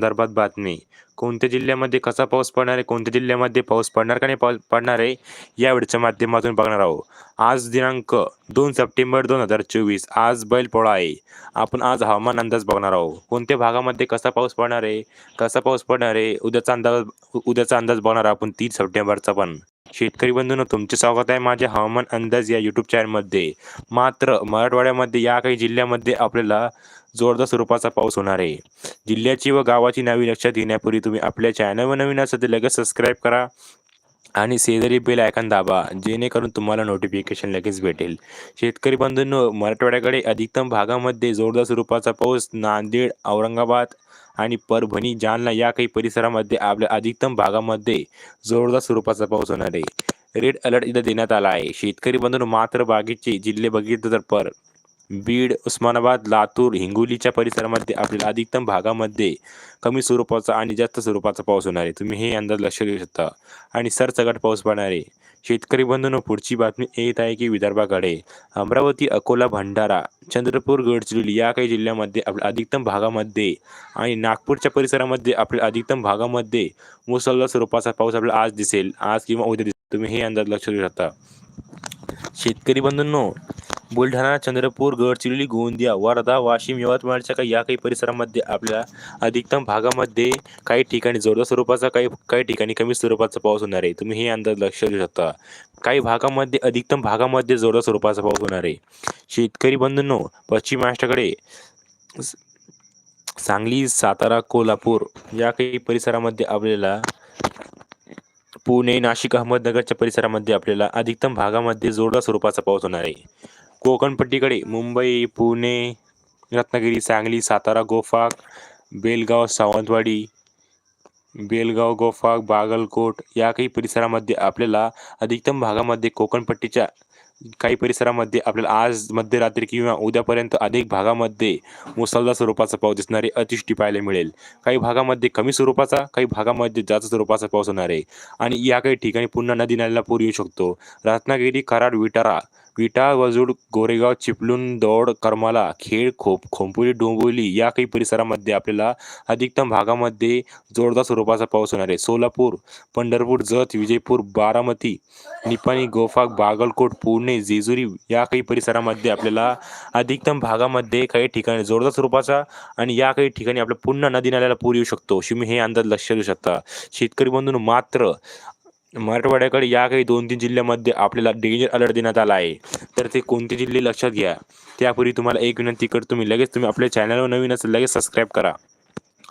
संदर्भात बातमी. कोणत्या जिल्ह्यामध्ये कसा पाऊस पडणार आहे? कोणत्या जिल्ह्यामध्ये पाऊस पडणार का नाही? पाऊस पडणार आहे? यावेळच्या माध्यमातून बघणार आहोत. आज दिनांक दोन सप्टेंबर दोन हजार चोवीस. आज बैलपोळा आहे. आपण आज हवामान अंदाज बघणार आहोत. कोणत्या भागामध्ये कसा पाऊस पडणार आहे? कसा पाऊस पडणार आहे? उद्याचा अंदाज उद्याचा अंदाज बघणार आहोत आपण तीन सप्टेंबरचा पण. शेतकरी बंधूंनो तुमचे स्वागत आहे माझ्या हवामान अंदाज या यूट्यूब चॅनलमध्ये मात्र मराठवाड्यामध्ये या काही जिल्ह्यामध्ये आपल्याला जोरदार स्वरूपाचा पाऊस होणार आहे. जिल्ह्याची व गावाची नावी लक्षात येण्यापूर्वी तुम्ही आपल्या चॅनलवर नवीन असेल तर लगेच सबस्क्राईब करा आणि शेजारी बेल आयकॉन दाबा जेणेकरून तुम्हाला नोटिफिकेशन लगेच भेटेल. शेतकरी बंधूंनो मराठवाड्याकडे अधिकतम भागामध्ये जोरदार स्वरूपाचा पाऊस नांदेड औरंगाबाद आणि परभणी जालना या काही परिसरामध्ये आपल्या अधिकतम भागामध्ये जोरदार स्वरूपाचा पाऊस होणार आहे. रेड अलर्ट इथं देण्यात आला आहे. शेतकरी बंधून मात्र बागेचे जिल्हे बघितले तर पर बीड उस्मानाबाद लातूर हिंगोलीच्या परिसरामध्ये आपल्याला अधिकतम भागामध्ये कमी स्वरूपाचा आणि जास्त स्वरूपाचा पाऊस होणार आहे. तुम्ही हे अंदाज लक्ष देऊ शकता. आणि सरसगट पाऊस पडणार आहे. शेतकरी बंधून पुढची बातमी येत आहे की विदर्भाकडे अमरावती अकोला भंडारा चंद्रपूर गडचिरोली या काही जिल्ह्यामध्ये आपल्या अधिकतम भागामध्ये आणि नागपूरच्या परिसरामध्ये आपल्या अधिकतम भागामध्ये मुसळधार स्वरूपाचा पाऊस आपल्याला आज दिसेल. आज किंवा उद्या दिसेल. तुम्ही हे अंदाज लक्ष देऊ शकता. शेतकरी बंधूंनो बुलढाणा चंद्रपूर गडचिरोली गोंदिया वर्धा वाशिम यवतमाळच्या काही या काही परिसरामध्ये आपल्या अधिकतम भागामध्ये काही ठिकाणी जोरदार स्वरूपाचा काही काही ठिकाणी कमी स्वरूपाचा पाऊस होणार आहे. तुम्ही हे अंदाज लक्ष देऊ शकता. काही भागामध्ये अधिकतम भागामध्ये जोरदार स्वरूपाचा पाऊस होणार आहे. शेतकरी बंधूंनो पश्चिम महाराष्ट्राकडे सांगली सातारा कोल्हापूर या काही परिसरामध्ये आपल्याला पुणे नाशिक अहमदनगरच्या परिसरामध्ये आपल्याला अधिकतम भागामध्ये जोरदार स्वरूपाचा पाऊस होणार आहे. कोकणपट्टीकडे मुंबई पुणे रत्नागिरी सांगली सातारा गोफाक बेलगाव सावंतवाडी बेलगाव गोफाक बागलकोट या काही परिसरामध्ये आपल्याला अधिकतम भागामध्ये कोकणपट्टीच्या काही परिसरामध्ये आपल्याला आज मध्यरात्री किंवा उद्यापर्यंत अधिक भागामध्ये मुसळधार स्वरूपाचा पाऊस दिसणारे अतिवृष्टी पाहायला मिळेल. काही भागामध्ये कमी स्वरूपाचा काही भागामध्ये जास्त स्वरूपाचा पाऊस होणार आहे. आणि या काही ठिकाणी पुन्हा नदी नाल्याला पूर येऊ शकतो. रत्नागिरी कराड विटारा विटा वजूड गोरेगाव चिपलून दौड करमाला खेड खोप खोंपुली डोंबिवली या काही परिसरामध्ये आपल्याला अधिकतम भागामध्ये जोरदार स्वरूपाचा पाऊस होणार आहे. सोलापूर पंढरपूर जत विजयपूर बारामती निपाणी गोफाक बागलकोट पुणे जेजुरी या काही परिसरामध्ये आपल्याला अधिकतम भागामध्ये काही ठिकाणी जोरदार स्वरूपाचा आणि या काही ठिकाणी आपल्या पुन्हा नदी नाल्याला पूर येऊ शकतो. तुम्ही हे अंदाज लक्ष देऊ शकता. शेतकरी बंधून मात्र मराठवाड्याकडे या काही दोन तीन जिल्ह्यामध्ये आपल्याला डेंजर अलर्ट देण्यात आला आहे. तर ते कोणते जिल्हे लक्षात घ्या. त्यापूर्वी तुम्हाला एक विनंती करतो तुम्ही लगेच तुम्ही आपल्या चॅनलवर नवीन असेल लगेच सबस्क्राईब करा.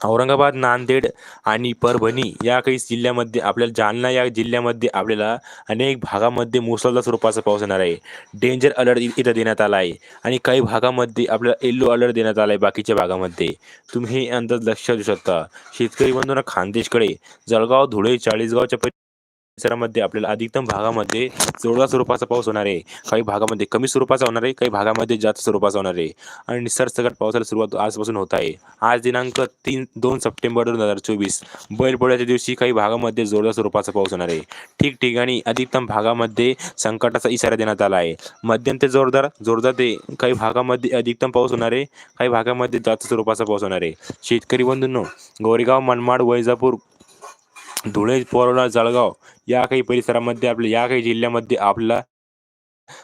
औरंगाबाद नांदेड आणि परभणी या काही जिल्ह्यामध्ये आपल्याला जालना या जिल्ह्यामध्ये आपल्याला अनेक भागामध्ये मुसळधार स्वरूपाचा पाऊस येणार आहे. डेंजर अलर्ट इथं देण्यात आला आहे. आणि काही भागामध्ये आपल्याला येल्लो अलर्ट देण्यात आला आहे बाकीच्या भागामध्ये. तुम्ही हे अंदाज लक्षात देऊ शकता. शेतकरी बंधूंना खानदेशकडे जळगाव धुळे चाळीसगावच्या परिसरामध्ये आपल्याला अधिकतम भागामध्ये जोरदार स्वरूपाचा पाऊस होणार आहे. काही भागामध्ये कमी स्वरूपाचा होणार आहे काही भागामध्ये जास्त स्वरूपाचा होणार आहे. आणि सरसकट पावसाला सुरुवात आजपासून होत आहे. आज दिनांक तीन दोन सप्टेंबर दोन हजार चोवीस. बैलपोळ्याच्या दिवशी काही भागामध्ये जोरदार स्वरूपाचा पाऊस होणार आहे. ठिकठिकाणी अधिकतम भागामध्ये संकटाचा इशारा देण्यात आला आहे. मध्यम ते जोरदार जोरदार ते काही भागामध्ये अधिकतम पाऊस होणार आहे. काही भागामध्ये जास्त स्वरूपाचा पाऊस होणार आहे. शेतकरी बंधूंनो गोरेगाव मनमाड वैजापूर धुळे पोरोळा जळगाव या काही परिसरामध्ये आपल्या या काही जिल्ह्यामध्ये आपला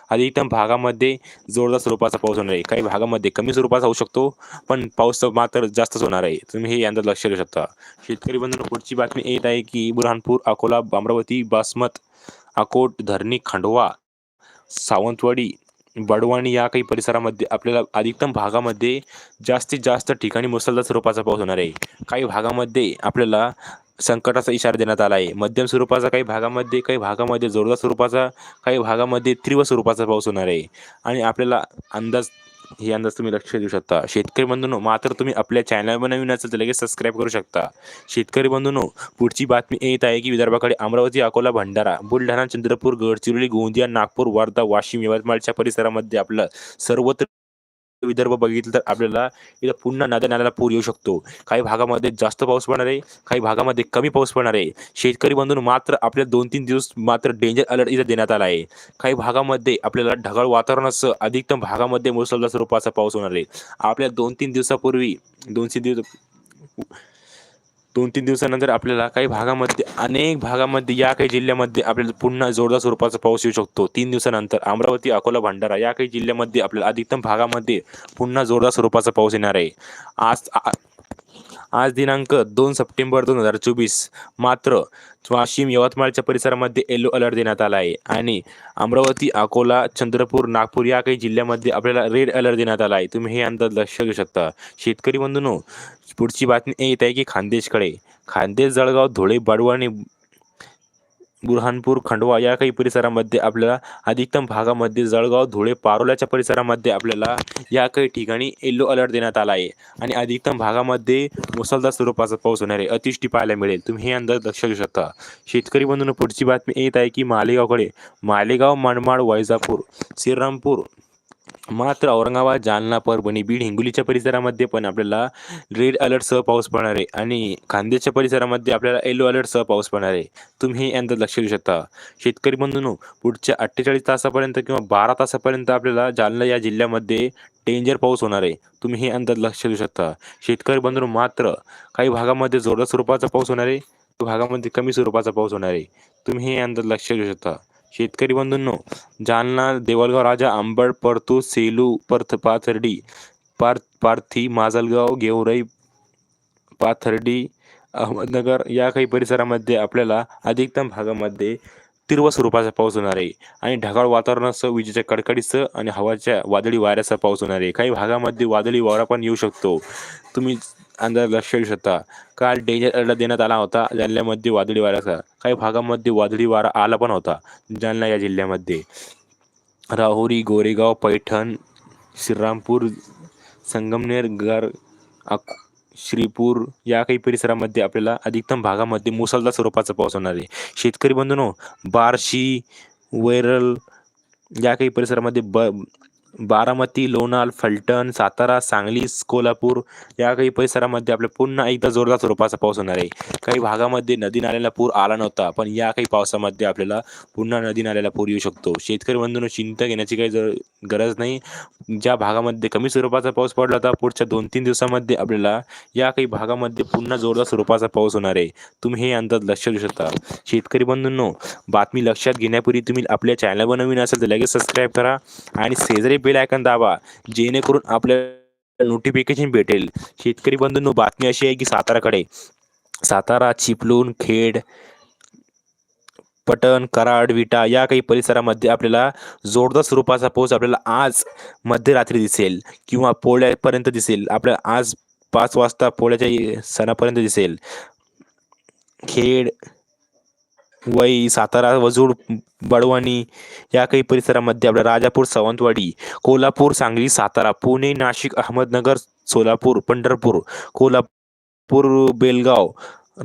अधिकतम भागामध्ये जोरदार स्वरूपाचा पाऊस होणार आहे. काही भागामध्ये कमी स्वरूपाचा होऊ शकतो पण पाऊस मात्र जास्तच होणार आहे. तुम्ही हे अंदाज लक्ष देऊ शकता. शेतकरी बंधूंनो पुढची बातमी येत आहे की बुरहानपूर अकोला अमरावती बासमत अकोट धरणी खंडवा सावंतवाडी बडवाणी या काही परिसरामध्ये आपल्याला अधिकतम भागामध्ये जास्तीत जास्त ठिकाणी मुसळधार स्वरूपाचा पाऊस होणार आहे. काही भागामध्ये आपल्याला संकटाचा इशारा देण्यात आला आहे. मध्यम स्वरूपाचा काही भागामध्ये काही भागामध्ये जोरदार स्वरूपाचा काही भागामध्ये तीव्र स्वरूपाचा पाऊस होणार आहे. आणि आपल्याला अंदाज हे अंदाज तुम्ही लक्ष देऊ शकता. शेतकरी बंधूंनो मात्र तुम्ही आपल्या चॅनलवर नवीन असेल तर लगेच सबस्क्राईब करू शकता. शेतकरी बंधूंनो पुढची बातमी येत आहे की विदर्भाकडे अमरावती अकोला भंडारा बुलढाणा चंद्रपूर गडचिरोली गोंदिया नागपूर वर्धा वाशिम यवतमाळच्या परिसरामध्ये आपलं सर्वत्र विदर्भ बघितलं तर आपल्याला इथं पुन्हा नद्या नाल्याला पूर येऊ शकतो. काही भागामध्ये जास्त पाऊस पडणार आहे काही भागामध्ये कमी पाऊस पडणार आहे. शेतकरी बंधून मात्र आपल्या दोन तीन दिवस मात्र डेंजर अलर्ट इथं देण्यात आला आहे. काही भागामध्ये आपल्याला ढगाळ वातावरणासह अधिकतम भागामध्ये मुसळधार स्वरूपाचा पाऊस होणार आहे. आपल्या दोन तीन दिवसापूर्वी दोनशे दिवस दोन तीन दिवसानंतर आपल्याला काही भागामध्ये अनेक भागामध्ये या काही जिल्ह्यामध्ये आपल्याला पुन्हा जोरदार स्वरूपाचा पाऊस येऊ शकतो. तीन दिवसानंतर अमरावती अकोला भंडारा या काही जिल्ह्यामध्ये आपल्याला अधिकतम भागामध्ये पुन्हा जोरदार स्वरूपाचा पाऊस येणार आहे. आज आज दिनांक दोन सप्टेंबर दोन हजार चोवीस मात्र वाशिम यवतमाळच्या परिसरामध्ये येलो अलर्ट देण्यात आला आहे आणि अमरावती अकोला चंद्रपूर नागपूर या काही जिल्ह्यामध्ये आपल्याला रेड अलर्ट देण्यात आला आहे. तुम्ही हे अंदाज लक्ष घेऊ शकता. शेतकरी बंधूंनो पुढची बातमी येत आहे की खानदेशकडे. खानदेश जळगाव धुळे बाडवाणी बुरहानपूर खंडवा या काही परिसरामध्ये आपल्याला अधिकतम भागामध्ये जळगाव धुळे पारोल्याच्या परिसरामध्ये आपल्याला या काही ठिकाणी येल्लो अलर्ट देण्यात आला आहे. आणि अधिकतम भागामध्ये मुसळधार स्वरूपाचा पाऊस होणार आहे. अतिष्टी पाहायला मिळेल. तुम्ही हे अंदाज लक्ष घेऊ शकता. शेतकरी बंधून पुढची बातमी येत आहे की मालेगावकडे मालेगाव मनमाड वैजापूर श्रीरामपूर मात्र औरंगाबाद जालना परभणी बीड हिंगोलीच्या परिसरामध्ये पण आपल्याला रेड अलर्टसह पाऊस पडणार आहे आणि खांद्याच्या परिसरामध्ये आपल्याला येलो अलर्टसह पाऊस पडणार आहे. तुम्ही हे अंदाज लक्ष देऊ शकता. शेतकरी बंधूंनो पुढच्या अठ्ठेचाळीस तासापर्यंत किंवा बारा तासापर्यंत आपल्याला जालना या जिल्ह्यामध्ये डेंजर पाऊस होणार आहे. तुम्ही हे अंदाज लक्ष देऊ शकता. शेतकरी बंधूंनो मात्र काही भागामध्ये जोरदार स्वरूपाचा पाऊस होणार आहे. भागामध्ये कमी स्वरूपाचा पाऊस होणार आहे. तुम्ही हे अंदाज लक्ष देऊ शकता. शेतकरी बंधूंनो जालना देवळगाव राजा आंबड परतू सेलू पर्थ पाथर्डी पार पार्थी माजलगाव गेवराई पाथर्डी अहमदनगर या काही परिसरामध्ये आपल्याला अधिकतम भागामध्ये तीव्र स्वरूपाचा पाऊस होणार आहे. आणि ढगाळ वातावरणासह विजेच्या कडकडीसह आणि हवाच्या वादळी वाऱ्यासह पाऊस होणार आहे. काही भागामध्ये वादळी वारा पण येऊ शकतो. तुम्ही अंदाज लक्ष येऊ शकता. काल डेंजर अलर्ट देण्यात आला होता. जालन्यामध्ये वादळी वाऱ्याचा काही भागामध्ये वादळी वारा आला पण होता. जालना या जिल्ह्यामध्ये. राहुरी गोरेगाव पैठण श्रीरामपूर संगमनेर गर अक श्रीपूर या काही परिसरामध्ये आपल्याला अधिकतम भागामध्ये मुसळधार स्वरूपाचा पाऊस होणार आहे. शेतकरी बंधूनो बार्शी वैरल या काही परिसरामध्ये ब बारामती लोणार फलटण सातारा सांगली कोल्हापूर या काही परिसरामध्ये आपल्या पुन्हा एकदा जोरदार स्वरूपाचा पाऊस होणार आहे. काही भागामध्ये नदी नाल्याला पूर आला नव्हता पण या काही पावसामध्ये आपल्याला पुन्हा नदी नाल्याला पूर येऊ शकतो. शेतकरी बंधूंनो चिंता घेण्याची काही जर गरज नाही. ज्या भागामध्ये कमी स्वरूपाचा पाऊस पडला होता पुढच्या दोन तीन दिवसामध्ये आपल्याला या काही भागामध्ये पुन्हा जोरदार स्वरूपाचा पाऊस होणार आहे. तुम्ही हे अंदाज लक्ष देऊ शकता. शेतकरी बंधूंनो बातमी लक्षात घेण्यापूर्वी तुम्ही आपल्या चॅनलवर नवीन असेल तर लगेच सबस्क्राईब करा आणि शेजारी बेल आयकन दाबा जेणेकरून आपल्याला नोटिफिकेशन भेटेल. शेतकरी बंधूंनो बातमी अशी आहे की साताराकडे सातारा चिपलून खेड पटण कराड विटा या काही परिसरामध्ये आपल्याला जोरदार स्वरूपाचा पाऊस आपल्याला आज मध्यरात्री दिसेल किंवा पोळ्यापर्यंत दिसेल. आपल्याला आज पाच वाजता पोळ्याच्या सणापर्यंत दिसेल. खेड वई सातारा वजूड बडवानी या काही परिसरामध्ये आपल्या राजापूर सावंतवाडी कोल्हापूर सांगली सातारा पुणे नाशिक अहमदनगर सोलापूर पंढरपूर कोल्हापूर बेलगाव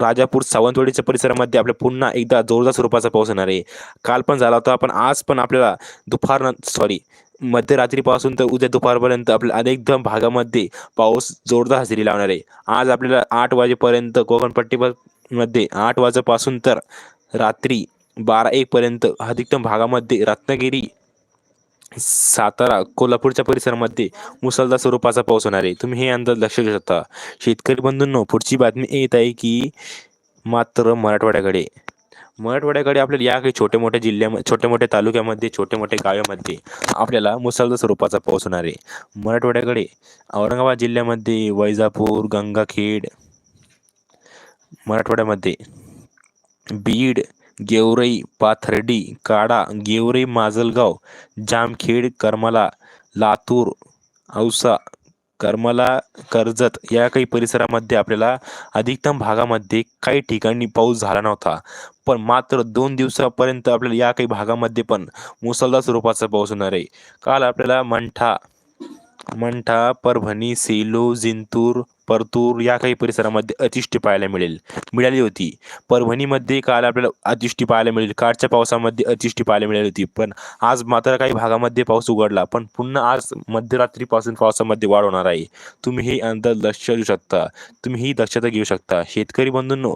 राजापूर सावंतवाडीच्या परिसरामध्ये आपल्या पुन्हा एकदा जोरदार स्वरूपाचा पाऊस होणार आहे. काल पण झाला होता पण आज पण आपल्याला दुपार सॉरी मध्यरात्रीपासून तर उद्या दुपारपर्यंत आपल्या अनेक भागामध्ये पाऊस जोरदार हजेरी लावणार आहे. आज आपल्याला आठ वाजेपर्यंत कोकणपट्टी मध्ये आठ वाजेपासून तर रात्री बारा एक पर्यंत अधिकतम भागामध्ये रत्नागिरी सातारा कोल्हापूरच्या परिसरामध्ये मुसळधार स्वरूपाचा पाऊस होणार आहे. तुम्ही हे अंदाज लक्ष देऊ शकता. शेतकरी बंधूंनो पुढची बातमी येत आहे की मात्र मराठवाड्याकडे. मराठवाड्याकडे आपल्याला या काही छोटे मोठ्या जिल्ह्यामध्ये छोटे मोठ्या तालुक्यामध्ये छोटे मोठ्या गावामध्ये आपल्याला मुसळधार स्वरूपाचा पाऊस होणार आहे. मराठवाड्याकडे औरंगाबाद जिल्ह्यामध्ये वैजापूर गंगाखेड मराठवाड्यामध्ये बीड गेवरई पाथर्डी काडा गेवरई माजलगाव जामखेड करमला लातूर औसा करमला कर्जत या काही परिसरामध्ये आपल्याला अधिकतम भागामध्ये काही ठिकाणी पाऊस झाला नव्हता. पण मात्र दोन दिवसापर्यंत आपल्याला या काही भागामध्ये पण मुसळधार स्वरूपाचा पाऊस होणार आहे. काल आपल्याला मंठा मंठा परभणी सेलू जिंतूर परतूर या काही परिसरामध्ये अतिवृष्टी पाहायला मिळेल. मिळाली होती. परभणीमध्ये काल आपल्याला अतिवृष्टी पाहायला मिळेल. कालच्या पावसामध्ये अतिवृष्टी पाहायला मिळाली होती. पण आज मात्र काही भागामध्ये पाऊस उघडला. पण पुन्हा आज मध्यरात्रीपासून पावसामध्ये वाढ होणार आहे. तुम्ही हे अंदाज लक्ष देऊ शकता. तुम्ही ही दक्षता घेऊ शकता. शेतकरी बंधूंनो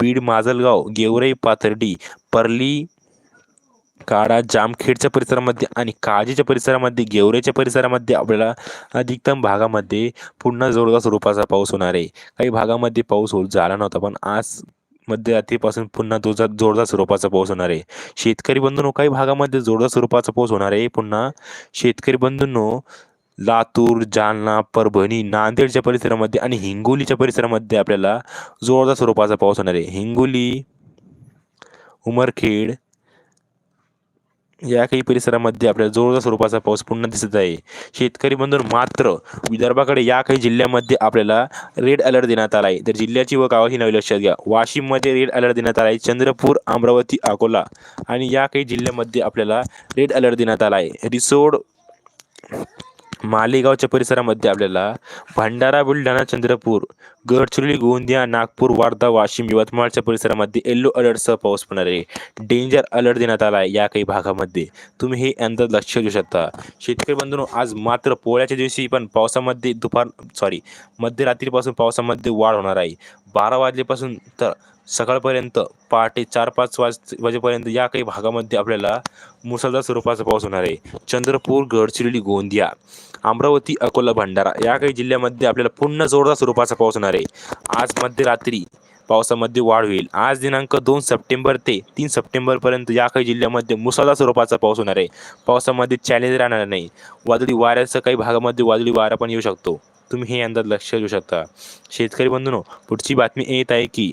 बीड माजलगाव गेवराई पाथर्डी परली काळा जामखेडच्या परिसरामध्ये आणि काळजीच्या परिसरामध्ये गेवरेच्या परिसरामध्ये आपल्याला अधिकतम भागामध्ये पुन्हा जोरदार स्वरूपाचा पाऊस होणार आहे. काही भागामध्ये पाऊस होत झाला नव्हता पण आज मध्यरात्रीपासून पुन्हा जोरदार जोरदार स्वरूपाचा पाऊस होणार आहे. शेतकरी बंधूंनो काही भागामध्ये जोरदार स्वरूपाचा पाऊस होणार आहे. पुन्हा शेतकरी बंधूंनो लातूर जालना परभणी नांदेडच्या परिसरामध्ये आणि हिंगोलीच्या परिसरामध्ये आपल्याला जोरदार स्वरूपाचा पाऊस होणार आहे. हिंगोली उमरखेड या काही परिसरामध्ये आपल्याला जोरदार स्वरूपाचा पाऊस पुन्हा दिसत आहे. शेतकरी बंधूर मात्र विदर्भाकडे या काही जिल्ह्यामध्ये आपल्याला रेड अलर्ट देण्यात आला आहे. तर जिल्ह्याची व गावाची नावे लक्षात घ्या. वाशिममध्ये रेड अलर्ट देण्यात आला आहे. चंद्रपूर अमरावती अकोला आणि या काही जिल्ह्यामध्ये आपल्याला रेड अलर्ट देण्यात आला आहे. रिसोड मालेगावच्या परिसरामध्ये आपल्याला भंडारा बुलढाणा चंद्रपूर गडचिरोली गोंदिया नागपूर वार्धा वाशिम यवतमाळच्या परिसरामध्ये येल्लो अलर्टसह पाऊस पडणार आहे. डेंजर अलर्ट देण्यात आला आहे या काही भागामध्ये. तुम्ही हे अंदाज लक्ष देऊ शकता. शेतकरी बंधूंनो आज मात्र पोळ्याच्या दिवशी पण पावसामध्ये दुपार सॉरी मध्यरात्रीपासून पावसामध्ये वाढ होणार आहे. बारा वाजल्यापासून तर सकाळपर्यंत पहाटे चार पाच वाज वाजेपर्यंत या काही भागामध्ये आपल्याला मुसळधार स्वरूपाचा पाऊस होणार आहे. चंद्रपूर गडचिरोली गोंदिया अमरावती अकोला भंडारा या काही जिल्ह्यामध्ये आपल्याला पुन्हा जोरदार स्वरूपाचा पाऊस होणार आहे. आज मध्यरात्री पावसामध्ये वाढ होईल. आज दिनांक दोन सप्टेंबर ते तीन सप्टेंबरपर्यंत या काही जिल्ह्यामध्ये मुसळधार स्वरूपाचा पाऊस होणार आहे. पावसामध्ये चॅलेंज राहणार नाही. वादळी वाऱ्याचं काही भागामध्ये वादळी वारा पण येऊ शकतो. तुम्ही हे अंदाज लक्ष देऊ शकता. शेतकरी बंधूनो पुढची बातमी येत आहे की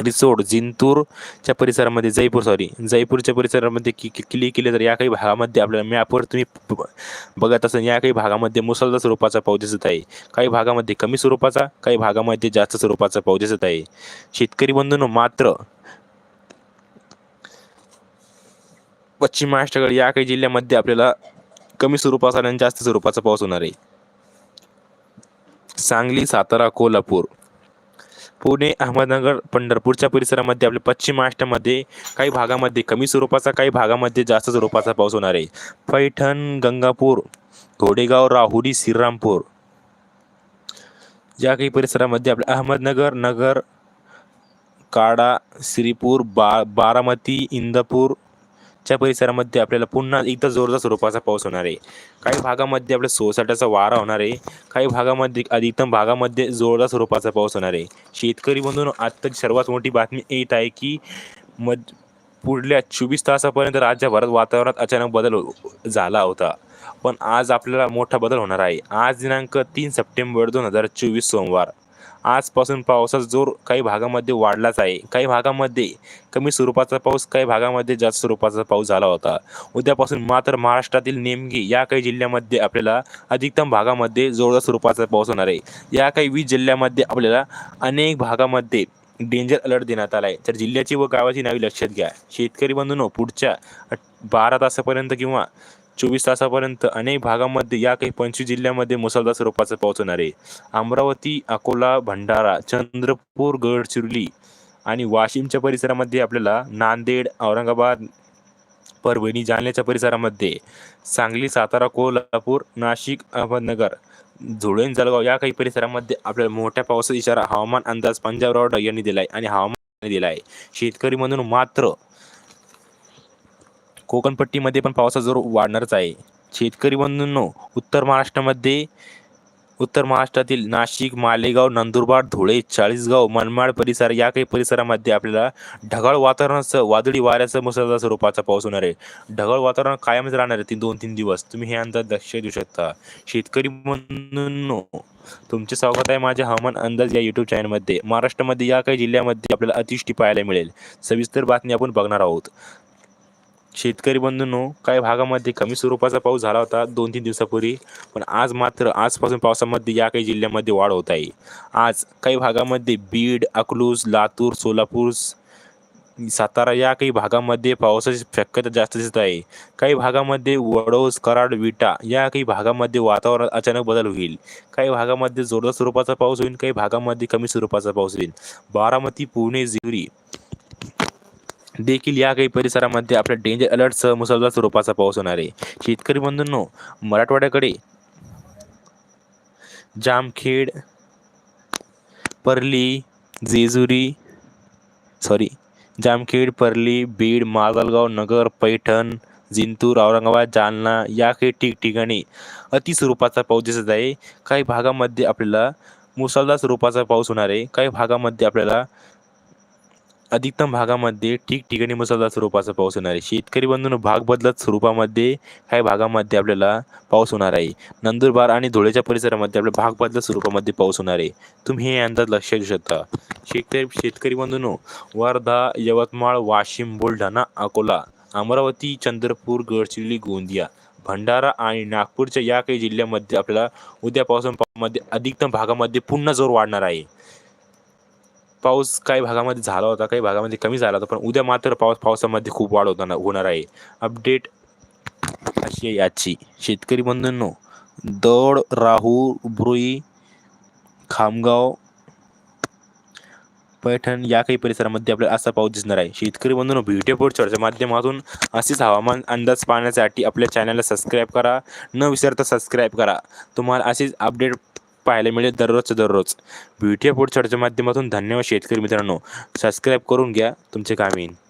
रिसोड जिंतूरच्या परिसरामध्ये जयपूर सॉरी जयपूरच्या परिसरामध्ये कि कि- क्लिक केले तर या काही भागामध्ये आपल्याला मॅपवर तुम्ही ब- बघत असाल. या काही भागामध्ये मुसळधार स्वरूपाचा पाऊस दिसत आहे. काही भागामध्ये कमी स्वरूपाचा काही भागामध्ये जास्त स्वरूपाचा पाऊस दिसत आहे. शेतकरी बंधूंनो मात्र पश्चिम महाराष्ट्राकडे या काही जिल्ह्यामध्ये आपल्याला कमी स्वरूपाचा आणि जास्त स्वरूपाचा पाऊस होणार आहे. सांगली सातारा कोल्हापूर. पुणे अहमदनगर पंढरपूरच्या परिसरामध्ये आपल्या पश्चिम महाराष्ट्रामध्ये काही भागामध्ये कमी स्वरूपाचा काही भागामध्ये जास्त स्वरूपाचा पाऊस होणार आहे. पैठण गंगापूर घोडेगाव राहुरी श्रीरामपूर. या काही परिसरामध्ये आपल्या अहमदनगर नगर काडा श्रीपूर बा बारामती इंदापूर च्या परिसरामध्ये आपल्याला पुन्हा एकदा जोरदार स्वरूपाचा पाऊस होणार आहे. काही भागामध्ये आपल्या सोसाट्याचा वारा होणार आहे. काही भागामध्ये अधिकतम भागामध्ये जोरदार स्वरूपाचा पाऊस होणार आहे. शेतकरी बंधून आत्ताची सर्वात मोठी बातमी येत आहे की मध पुढल्या चोवीस तासापर्यंत राज्यभरात वातावरणात अचानक बदल हो, झाला होता. पण आज आपल्याला मोठा बदल होणार आहे. आज दिनांक तीन सप्टेंबर दोन हजार चोवीस सोमवार. आजपासून पावसाचा जोर काही भागामध्ये वाढलाच आहे. काही भागामध्ये कमी स्वरूपाचा पाऊस काही भागामध्ये जास्त स्वरूपाचा पाऊस झाला होता. उद्यापासून मात्र महाराष्ट्रातील नेमकी या काही जिल्ह्यामध्ये आपल्याला अधिकतम भागामध्ये जोरदार स्वरूपाचा पाऊस होणार आहे. या काही वीस जिल्ह्यामध्ये आपल्याला अनेक भागामध्ये डेंजर अलर्ट देण्यात आला आहे तर जिल्ह्याची व गावाची नावे लक्षात घ्या. शेतकरी बंधूंनो पुढच्या बारा तासापर्यंत किंवा चोवीस तासापर्यंत अनेक भागामध्ये या काही पंचवीस जिल्ह्यामध्ये मुसळधार स्वरूपाचा पाऊस होणार आहे अमरावती अकोला भंडारा चंद्रपूर गडचिरोली आणि वाशिमच्या परिसरामध्ये आपल्याला नांदेड औरंगाबाद परभणी जालन्याच्या परिसरामध्ये सांगली सातारा कोल्हापूर नाशिक अहमदनगर धुळे जळगाव या काही परिसरामध्ये आपल्याला मोठ्या पावसाचा इशारा हवामान अंदाज पंजाबराव यांनी दिला आहे आणि हवामान दिला आहे शेतकरी म्हणून मात्र कोकणपट्टीमध्ये पण पावसाचा जोर वाढणारच आहे. शेतकरी बंधूंनो उत्तर महाराष्ट्रामध्ये उत्तर महाराष्ट्रातील नाशिक मालेगाव नंदुरबार धुळे चाळीसगाव मनमाड परिसर या काही परिसरामध्ये आपल्याला ढगाळ वातावरणासह वादळी वाऱ्यासह मुसळधार स्वरूपाचा पाऊस होणार आहे. ढगाळ वातावरण कायमच राहणार आहे. तीन दोन तीन दिवस. तुम्ही हे अंदाज लक्ष देऊ शकता. शेतकरी म्हणून तुमचे स्वागत आहे माझ्या हवामान अंदाज या युट्यूब चॅनलमध्ये महाराष्ट्रामध्ये या काही जिल्ह्यामध्ये आपल्याला अतिवृष्टी पाहायला मिळेल. सविस्तर बातमी आपण बघणार आहोत. शेतकरी बंधूंनो काही भागामध्ये कमी स्वरूपाचा पाऊस झाला होता दोन तीन दिवसापूर्वी पण आज मात्र आजपासून पावसामध्ये या काही जिल्ह्यामध्ये वाढ होत आहे. आज काही भागामध्ये बीड अकलूज लातूर सोलापूर सातारा या काही भागामध्ये पावसाची शक्यता जास्त दिसत आहे. काही भागामध्ये वडोस कराड विटा या काही भागामध्ये वातावरणात अचानक बदल होईल. काही भागामध्ये जोरदार स्वरूपाचा पाऊस होईल काही भागामध्ये कमी स्वरूपाचा पाऊस होईल. बारामती पुणे जिवरी देखील या काही परिसरामध्ये आपल्या डेंजर अलर्टसह मुसळधार स्वरूपाचा पाऊस होणार आहे. शेतकरी बंधूंनो मराठवाड्याकडे जामखेड परली जेजुरी सॉरी जामखेड परली बीड माजलगाव नगर पैठण जिंतूर औरंगाबाद जालना या काही ठिकठिकाणी अति स्वरूपाचा पाऊस दिसत आहे. काही भागामध्ये आपल्याला मुसळधार स्वरूपाचा पाऊस होणार आहे. काही भागामध्ये आपल्याला अधिकतम भागामध्ये ठिकठिकाणी मुसळधार स्वरूपाचा पाऊस होणार आहे. शेतकरी बंधून भाग बदलत स्वरूपामध्ये काही भागामध्ये आपल्याला पाऊस होणार आहे. नंदुरबार आणि धुळेच्या परिसरामध्ये आपल्या भाग बदलत स्वरूपामध्ये पाऊस होणार आहे. तुम्ही हे अंदाज लक्षात घेऊ शकता. शेतकरी शेतकरी बंधूंनो वर्धा यवतमाळ वाशिम बुलढाणा अकोला अमरावती चंद्रपूर गडचिरोली गोंदिया भंडारा आणि नागपूरच्या या काही जिल्ह्यामध्ये आपल्याला उद्यापासून मध्ये अधिकतम भागामध्ये पुन्हा जोर वाढणार आहे. पाऊस काही भागामध्ये झाला होता काही भागामध्ये कमी झाला होता पण उद्या मात्र पाऊस पावसामध्ये खूप वाढ होताना होणार आहे. अपडेट अशी आहे आजची. शेतकरी बंधूंनो दौड राहू ब्रुई खामगाव पैठण या काही परिसरामध्ये आपल्याला असा पाऊस दिसणार आहे. शेतकरी बंधूंनो ब्युटी पोर्टच्या माध्यमातून असेच हवामान अंदाज पाहण्यासाठी आपल्या चॅनलला सबस्क्राईब करा. न विसरता सबस्क्राईब करा. तुम्हाला असेच अपडेट पाहायला मिळेल दररोजचं दररोज. ब्युटी फूड चर्चेच्या माध्यमातून धन्यवाद शेतकरी मित्रांनो. सबस्क्राईब करून घ्या. तुमचे काम येईल